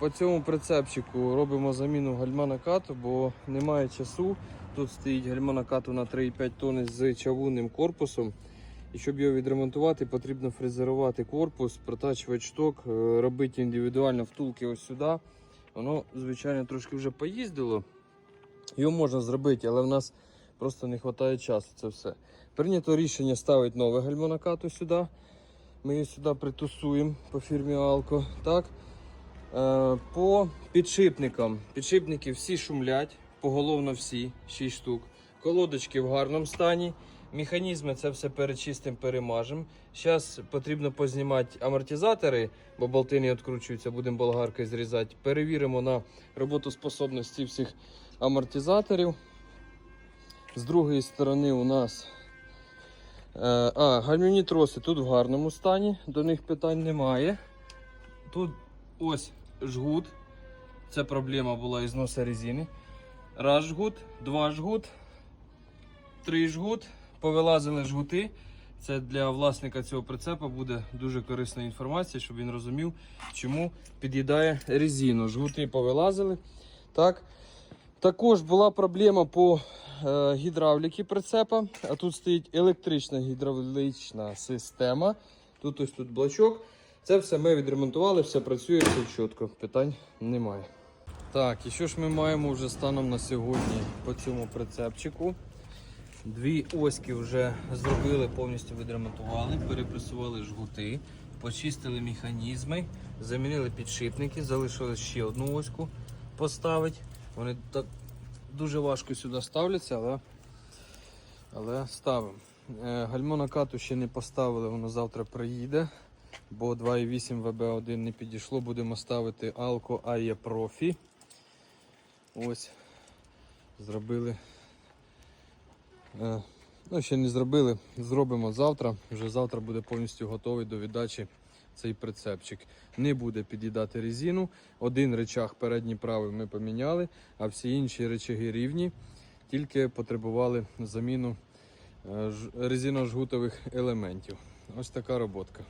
по цьому прицепчику робимо заміну гальманокату, бо немає часу. Тут стоїть гальманокату на 3,5 тонни з чавунним корпусом. І щоб його відремонтувати, потрібно фрезерувати корпус, протачувати шток, е, робити індивідуально втулки ось сюди. Воно, звичайно, трошки вже поїздило. Його можна зробити, але в нас просто не вистачає часу. Це все. Прийнято рішення ставити нове гальмонокату сюди. Ми її сюди притусуємо по фірмі Алко. Так. Е, по підшипникам. Підшипники всі шумлять, поголовно всі, 6 штук. Колодочки в гарному стані. Механізми це все перечистимо, перемажемо. Зараз потрібно познімати амортизатори, бо болти не відкручуються, будемо болгаркою зрізати. Перевіримо на роботоспособності всіх амортизаторів. З другої сторони у нас е, а, гальмівні троси тут в гарному стані, до них питань немає. Тут ось жгут. Це проблема була із носа резини. Раз жгут, два жгут, три жгут. Повилазили жгути. Це для власника цього прицепа буде дуже корисна інформація, щоб він розумів, чому під'їдає резину. Жгути повилазили. Так. Також була проблема по е, гідравліки прицепа. А тут стоїть електрична гідравлічна система. Тут ось тут блочок. Це все ми відремонтували, все працює, все чітко, питань немає. Так, і що ж ми маємо вже станом на сьогодні по цьому прицепчику? Дві оськи вже зробили, повністю відремонтували, перепресували жгути, почистили механізми, замінили підшипники, залишилось ще одну оську поставити. Вони так дуже важко сюди ставляться, але, але ставимо. Е, Гальмо накату ще не поставили, воно завтра приїде, бо 2,8 ВБ1 не підійшло. Будемо ставити Alco AE Profi. Ось. Зробили. Е, Ну, ще не зробили, зробимо завтра. Вже завтра буде повністю готовий до віддачі цей прицепчик. Не буде під'їдати резину. Один речах передній правий ми поміняли, а всі інші речаги рівні, тільки потребували заміну е, резиножгутових елементів. Ось така роботка.